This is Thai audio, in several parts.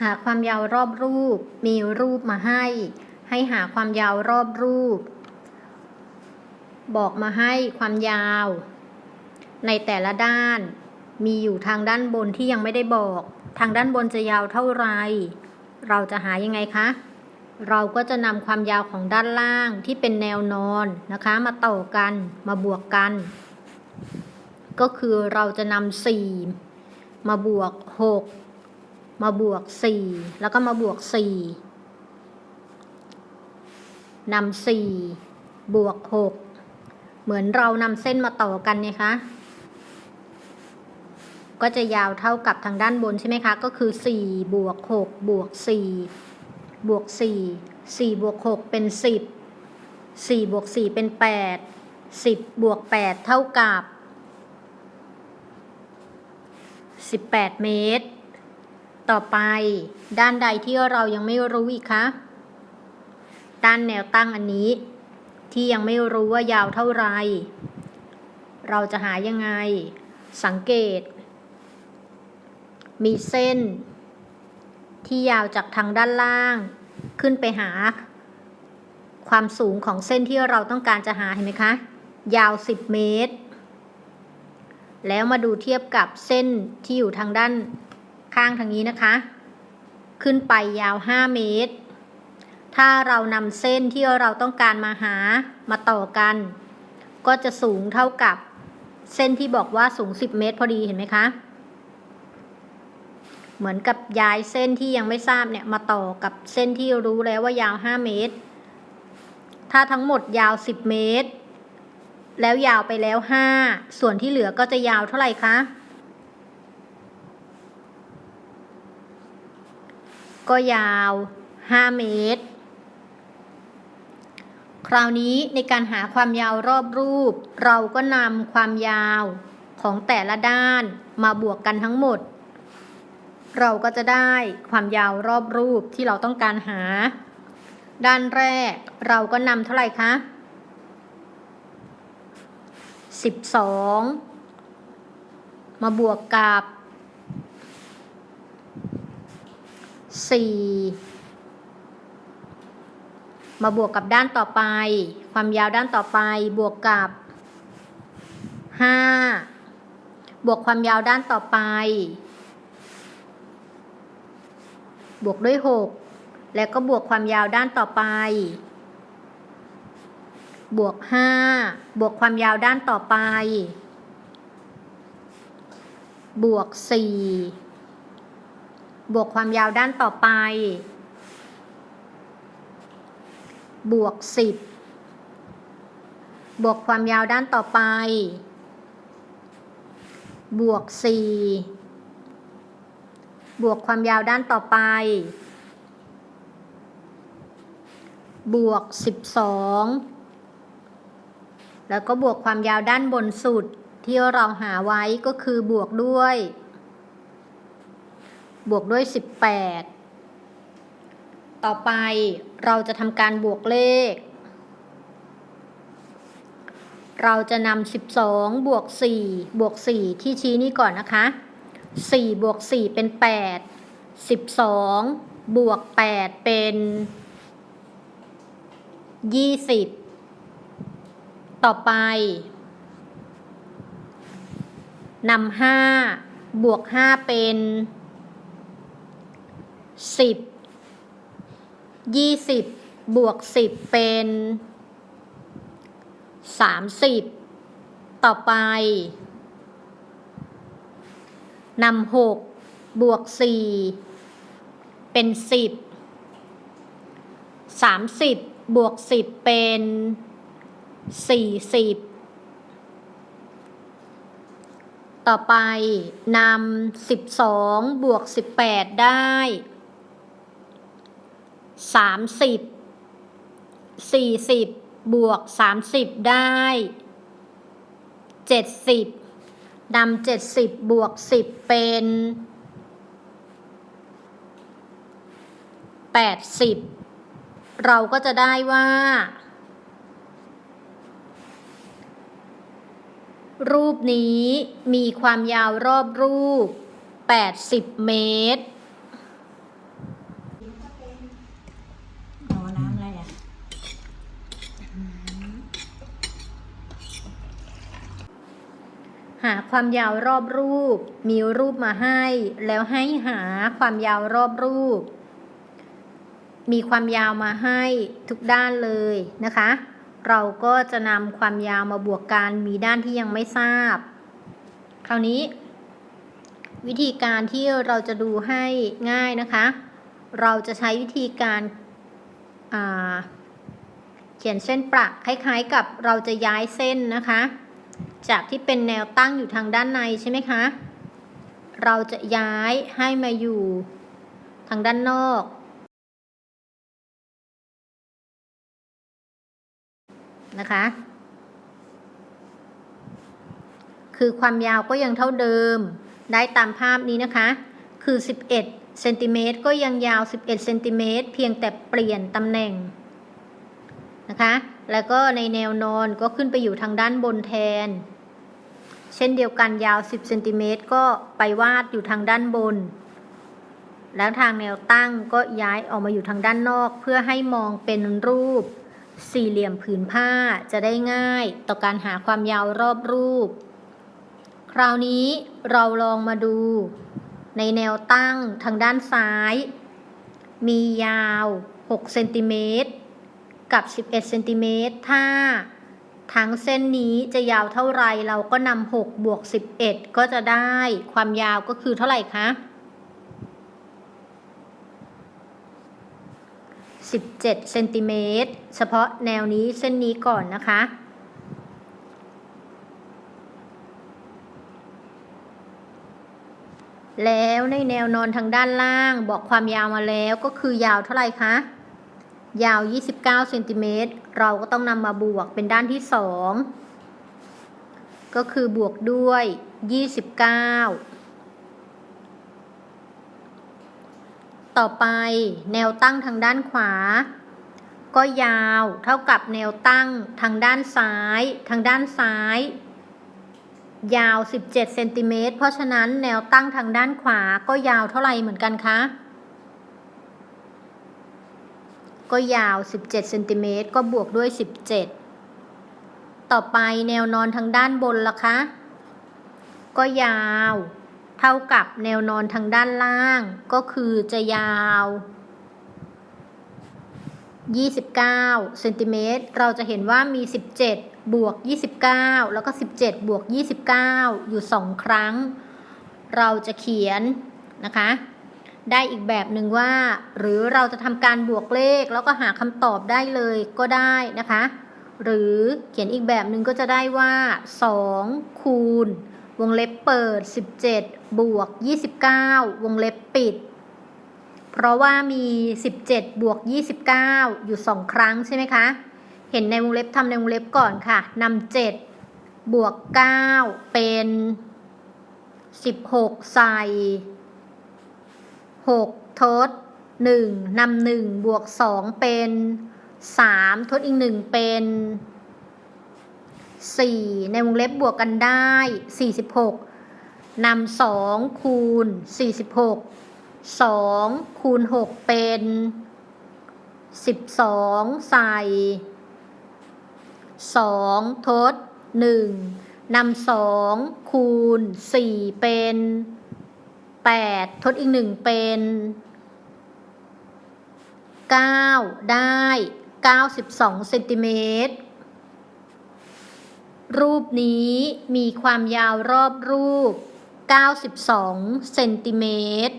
หาความยาวรอบรูป มีรูปมาให้ ให้หาความยาวรอบรูป บอกมาให้ความยาว ในแต่ละด้าน มีอยู่ทางด้านบนที่ยังไม่ได้บอก ทางด้านบนจะยาวเท่าไหรเราจะหายังไงคะ เราก็จะนำความยาวของด้านล่างที่เป็นแนวนอนนะคะ มาต่อกันมาบวกกัน ก็คือเราจะนำสี่มาบวกหก มาบวกสี่แล้วก็มาบวกสี่นำสี่บวกหกเหมือนเรานำเส้นมาต่อกันเนี่ยคะ ก็จะยาวเท่ากับทางด้านบนใช่ไหมคะ ก็คือสี่บวกหกบวกสี่บวกสี่สี่บวกหกเป็นสิบสี่บวกสี่เป็นแปดสิบวกแปดเท่ากับสิบแปดเมตร ต่อไป ด้านใดที่เรายังไม่รู้อีกคะ ด้านแนวตั้งอันนี้ ที่ยังไม่รู้ว่ายาวเท่าไร เราจะหายังไง สังเกต มีเส้น ที่ยาวจากทางด้านล่าง ขึ้นไปหา ความสูงของเส้นที่เราต้องการจะหาเห็นไหมคะ ยาว 10 เมตร แล้วมาดูเทียบกับเส้นที่อยู่ทางด้าน ข้างทางนี้นะคะ ขึ้นไปยาว 5 เมตร ถ้าเรานำเส้นที่เราต้องการมาหามาต่อกัน ก็จะสูงเท่ากับเส้นที่บอกว่าสูง 10 เมตรพอดีเห็นไหมคะ เหมือนกับย้ายเส้นที่ยังไม่ทราบเนี่ยมาต่อกับเส้นที่รู้แล้วว่ายาว 5 เมตร ถ้าทั้งหมดยาว 10 เมตร แล้วยาวไปแล้ว 5 ส่วนที่เหลือก็จะยาวเท่าไหร่คะ ก็ยาว 5 เมตร คราวนี้ในการหาความยาวรอบรูป เราก็นำความยาวของแต่ละด้านมาบวกกันทั้งหมด เราก็จะได้ความยาวรอบรูปที่เราต้องการหา ด้านแรกเราก็นำเท่าไหร่คะ12 มาบวกกับ 4 มาบวกกับด้านต่อไป ความยาวด้านต่อไปบวกกับ 5 บวกความยาวด้านต่อไป บวกด้วย 6 แล้วก็บวกความยาวด้านต่อไป บวก 5 บวกความยาวด้านต่อไป บวก 4 บวกความยาวด้านต่อไป บวก10บวกความยาวด้านต่อไป บวก4บวกความยาวด้านต่อไป บวก12แล้วก็บวกความยาวด้านบนสุดที่เราหาไว้ก็คือบวกด้วย บวกด้วย 18 ต่อไปเราจะทำการบวกเลข เราจะนำ12 บวก 4 บวก 4 ที่ชี้นี้ก่อนนะคะ 4 บวก 4 เป็น 8 12 บวก 8 เป็น 20 ต่อไปนำ5บวก 5 เป็น 10 20บบวก10เป็น30ต่อไปนำหกบวกสี่เป็นสิบสามสิบบวกสิบเป็นสี่สิบต่อไปนำสิบสองบวกสิบแปดได้ สามสิบสี่สิบบวกสามสิบได้เจ็ดสิบนำเจ็ดสิบบวกสิบเป็นแปดสิบเราก็จะได้ว่า รูปนี้มีความยาวรอบรูป80เมตร หาความยาวรอบรูป มีรูปมาให้ แล้วให้หาความยาวรอบรูป มีความยาวมาให้ทุกด้านเลยนะคะ เราก็จะนำความยาวมาบวกกันมีด้านที่ยังไม่ทราบ คราวนี้ วิธีการที่เราจะดูให้ง่ายนะคะ เราจะใช้วิธีการาเขียนเส้นประคล้ายๆกับเราจะย้ายเส้นนะคะ จากที่เป็นแนวตั้งอยู่ทางด้านในใช่ไหมคะ เราจะย้ายให้มาอยู่ทางด้านนอก นะคะ คือความยาวก็ยังเท่าเดิม ได้ตามภาพนี้นะคะ คือ 11เซนติเมตรก็ยังยาว 11เซนติเมตรเพียงแต่เปลี่ยนตำแหน่งนะคะ แล้วก็ในแนวนอนก็ขึ้นไปอยู่ทางด้านบนแทน เช่นเดียวกันยาว 10เซนติเมตรก็ไปวาดอยู่ทางด้านบน แล้วทางแนวตั้งก็ย้ายออกมาอยู่ทางด้านนอก เพื่อให้มองเป็นรูป สี่เหลี่ยมผืนผ้าจะได้ง่าย ต่อการหาความยาวรอบรูป คราวนี้เราลองมาดู ในแนวตั้งทางด้านซ้าย มียาว6เซนติเมตรกับ 11เซนติเมตรถ้า ทั้งเส้นนี้จะยาวเท่าไรเราก็นำ6บวก11 ก็จะได้ความยาวก็คือเท่าไหร่คะ17เซนติเมตรเฉพาะแนวนี้เส้นนี้ก่อนนะคะ แล้วในแนวนอนทางด้านล่างบอกความยาวมาแล้วก็คือยาวเท่าไหร่คะ ยาว 29เซนติเมตรเราก็ต้องนำมาบวกเป็นด้านที่ 2 ก็คือบวกด้วย 29 ต่อไปแนวตั้งทางด้านขวา ก็ยาวเท่ากับแนวตั้งทางด้านซ้าย ทางด้านซ้าย ยาว 17เซนติเมตรเพราะฉะนั้นแนวตั้งทางด้านขวาก็ยาวเท่าไหร่เหมือนกันคะ ก็ยาว 17เซนติเมตรก็บวกด้วย 17 ต่อไปแนวนอนทางด้านบนล่ะคะ ก็ยาว เท่ากับแนวนอนทางด้านล่าง ก็คือจะยาว 29เซนติเมตรเราจะเห็นว่ามี 17 บวก 29 แล้วก็ 17 บวก 29 อยู่ 2 ครั้ง เราจะเขียนนะคะ ได้อีกแบบหนึ่งว่า หรือเราจะทำการบวกเลขแล้วก็หาคำตอบได้เลยก็ได้นะคะ หรือเขียนอีกแบบหนึ่งก็จะได้ว่า 2 คูณ วงเล็บเปิด 17 บวก 29 วงเล็บปิด เพราะว่ามี 17 บวก 29 อยู่ 2 ครั้งใช่ไหมคะ เห็นในวงเล็บทำในวงเล็บก่อนค่ะนำ7บวก 9 เป็น 16 ใส่ 6 ทด 1นำ1บวก 2 เป็น 3 ทดอีก 1 เป็น 4 ในวงเล็บบวกกันได้ 46นำ2คูณ 46 2 คูณ 6 เป็น 12 ใส่ 2 ทด 1นำ2คูณ 4 เป็น 8ทดอีก1เป็น9ได้92เซนติเมตร รูปนี้มีความยาวรอบรูป 92เซนติเมตร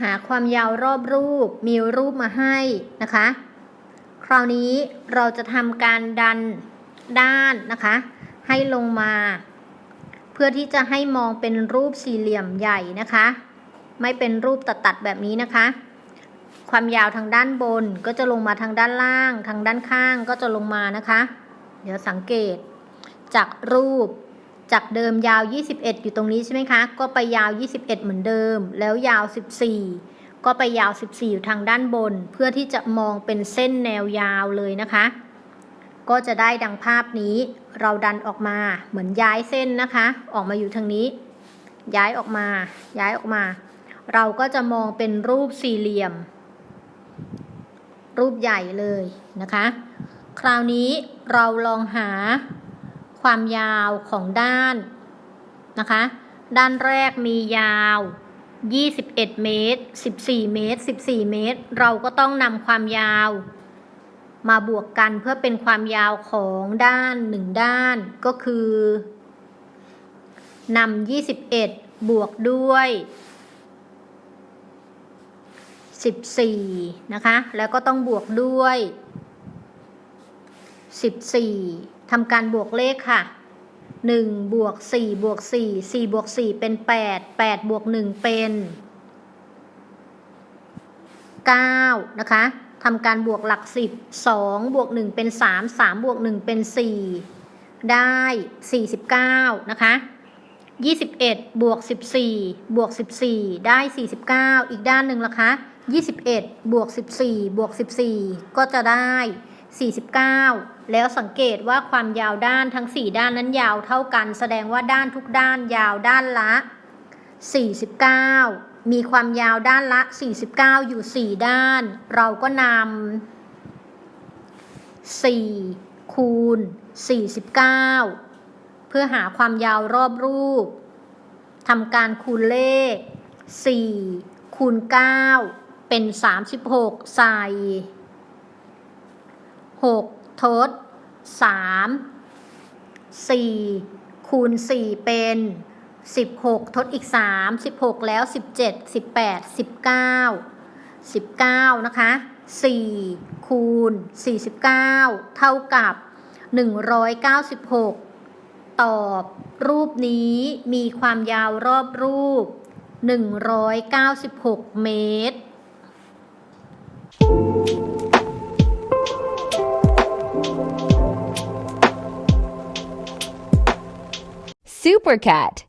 หาความยาวรอบรูปมีรูปมาให้นะคะ คราวนี้เราจะทำการดันด้านนะคะ ให้ลงมา เพื่อที่จะให้มองเป็นรูปสี่เหลี่ยมใหญ่นะคะ ไม่เป็นรูปตัดๆแบบนี้นะคะ ความยาวทางด้านบนก็จะลงมาทางด้านล่าง ทางด้านข้างก็จะลงมานะคะ เดี๋ยวสังเกตจากรูป จากเดิมยาว 21 อยู่ตรงนี้ใช่ไหมคะ ก็ไปยาว 21 เหมือนเดิม แล้วยาว 14 ก็ไปยาว 14 อยู่ทางด้านบน เพื่อที่จะมองเป็นเส้นแนวยาวเลยนะคะ ก็จะได้ดังภาพนี้ เราดันออกมา เหมือนย้ายเส้นนะคะ ออกมาอยู่ทางนี้ ย้ายออกมา ย้ายออกมา เราก็จะมองเป็นรูปสี่เหลี่ยม รูปใหญ่เลยนะคะ คราวนี้เราลองหา ความยาวของด้านนะคะ ด้านแรกมียาว 21 เมตร 14 เมตร 14 เมตร เราก็ต้องนำความยาว มาบวกกันเพื่อเป็นความยาวของด้านหนึ่งด้านก็คือนำ21 บวกด้วย 14 นะคะ แล้วก็ต้องบวกด้วย 14 ทำการบวกเลขค่ะ1บวก4บวก4 4บวก4เป็น 8 8บวก1เป็น9นะคะทำการบวกหลัก 10 2บวก1เป็น 3 3บวก1เป็น 4 ได้ 49 นะคะ 21บวก14บวก14 ได้ 49 อีกด้านหนึ่งละคะ 21บวก14บวก14 ก็จะได้ 49 แล้วสังเกตว่าความยาวด้านทั้ง 4 ด้านนั้นยาวเท่ากัน แสดงว่าด้านทุกด้านยาวด้านละ 49 มีความยาวด้านละ 49 อยู่ 4 ด้าน เราก็นำ4คูณ 49 เพื่อหาความยาวรอบรูปทำการคูณเลข 4 คูณ 9 เป็น 36 ใส่ 6 ทด 3 4 คูณ 4 เป็น 16 ทดอีก 3 16 แล้ว 17 18 19 19 นะคะ 4 คูณ 49 เท่ากับ 196 ตอบรูปนี้มีความยาวรอบรูป 196 เมตร Super cat.